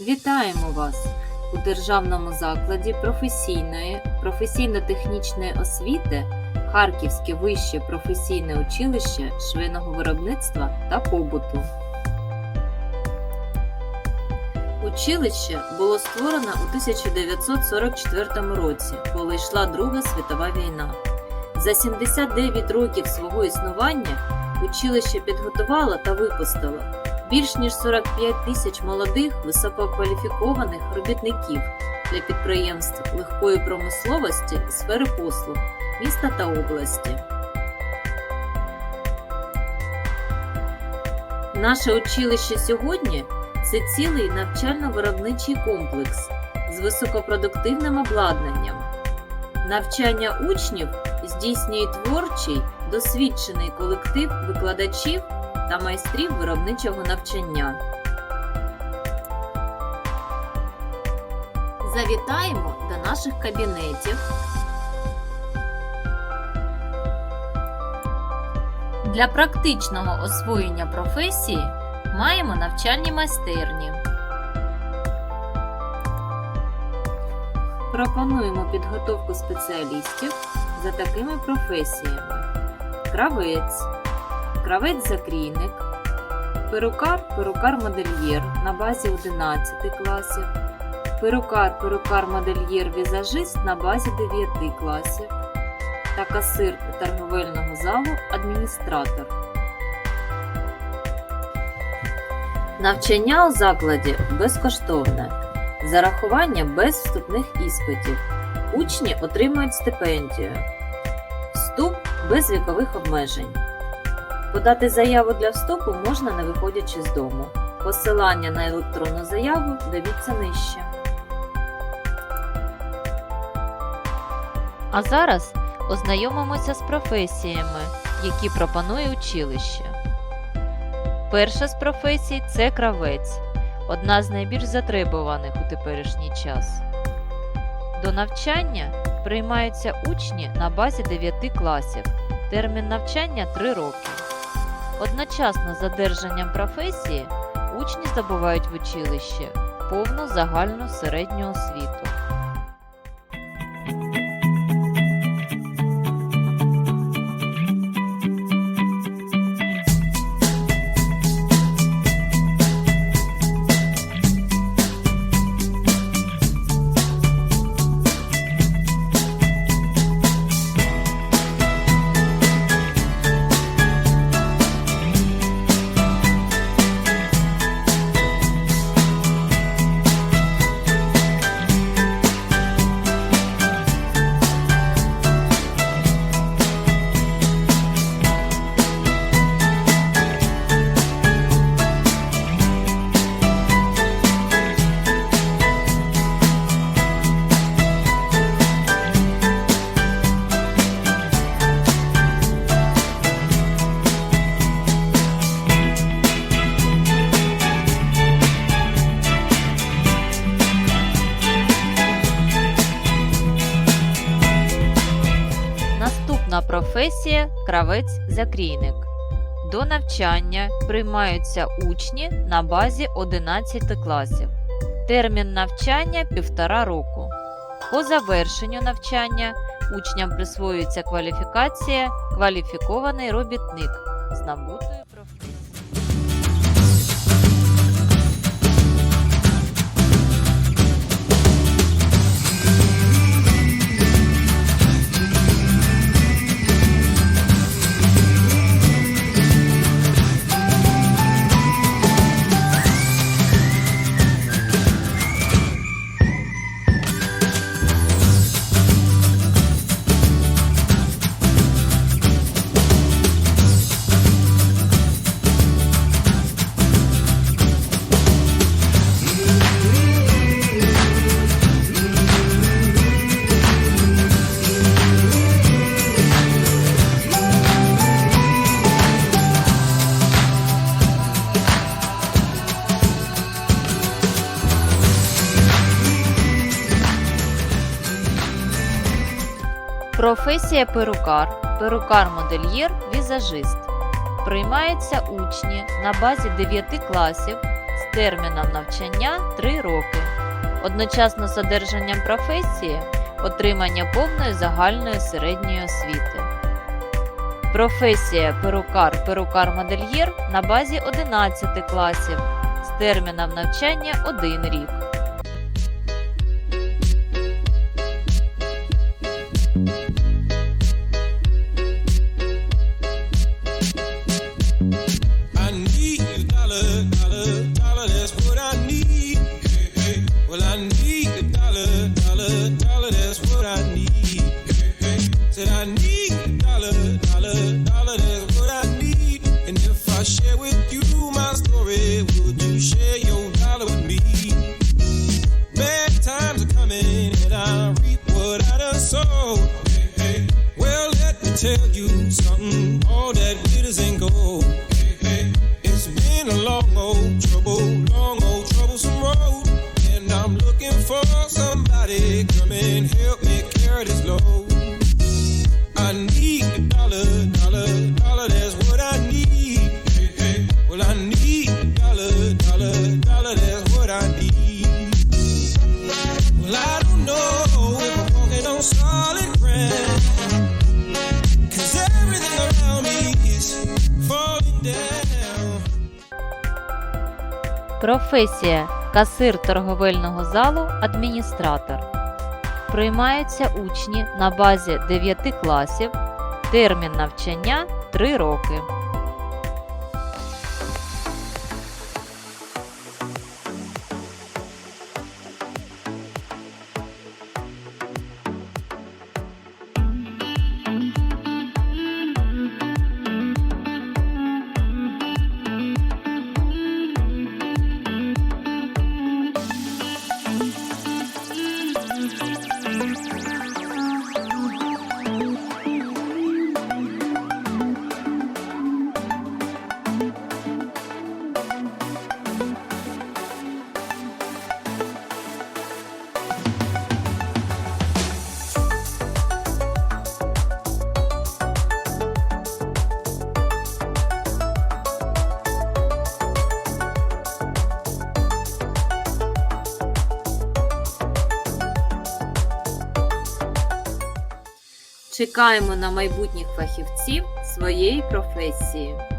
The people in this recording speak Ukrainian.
Вітаємо вас у державному закладі професійної, професійно-технічної освіти Харківське вище професійне училище швейного виробництва та побуту. Училище було створено у 1944 році, коли йшла Друга світова війна. За 79 років свого існування училище підготувало та випустило більш ніж 45 тисяч молодих висококваліфікованих робітників для підприємств легкої промисловості сфери послуг міста та області. Наше училище сьогодні це цілий навчально-виробничий комплекс з високопродуктивним обладнанням. Навчання учнів здійснює творчий, досвідчений колектив викладачів та майстрів виробничого навчання. Завітаємо до наших кабінетів. Для практичного освоєння професії маємо навчальні майстерні. Пропонуємо підготовку спеціалістів за такими професіями: кравець, кравець-закрійник, перукар, перукар-модельєр на базі 11 класів, перукар, перукар-модельєр, візажист на базі 9 класів та касир торговельного залу адміністратор. Навчання у закладі безкоштовне. Зарахування без вступних іспитів. Учні отримують стипендію. Вступ без вікових обмежень. Подати заяву для вступу можна не виходячи з дому. Посилання на електронну заяву дивіться нижче. А зараз ознайомимося з професіями, які пропонує училище. Перша з професій це кравець, одна з найбільш затребуваних у теперішній час. До навчання приймаються учні на базі 9 класів. Термін навчання 3 роки. Одночасно з задержанням професії учні здобувають в училищі повну загальну середню освіту. Наступна професія кравець-закрійник. До навчання приймаються учні на базі 11 класів. Термін навчання півтора року. По завершенню навчання учням присвоюється кваліфікація кваліфікований робітник з набутою Професія перукар, перукар-модельєр, візажист. Приймаються учні на базі 9 класів з терміном навчання 3 роки. Одночасно з одержанням професії отримання повної загальної середньої освіти. Професія перукар перукар-модельєр на базі 11 класів з терміном навчання 1 рік. Tell you something. All that glitters ain't gold. Hey, hey. It's been a long old trouble, long old troublesome road. And I'm looking for somebody come and help me carry this load. Професія касир торговельного залу, адміністратор. Приймаються учні на базі 9 класів. Термін навчання 3 роки. Чекаємо на майбутніх фахівців своєї професії.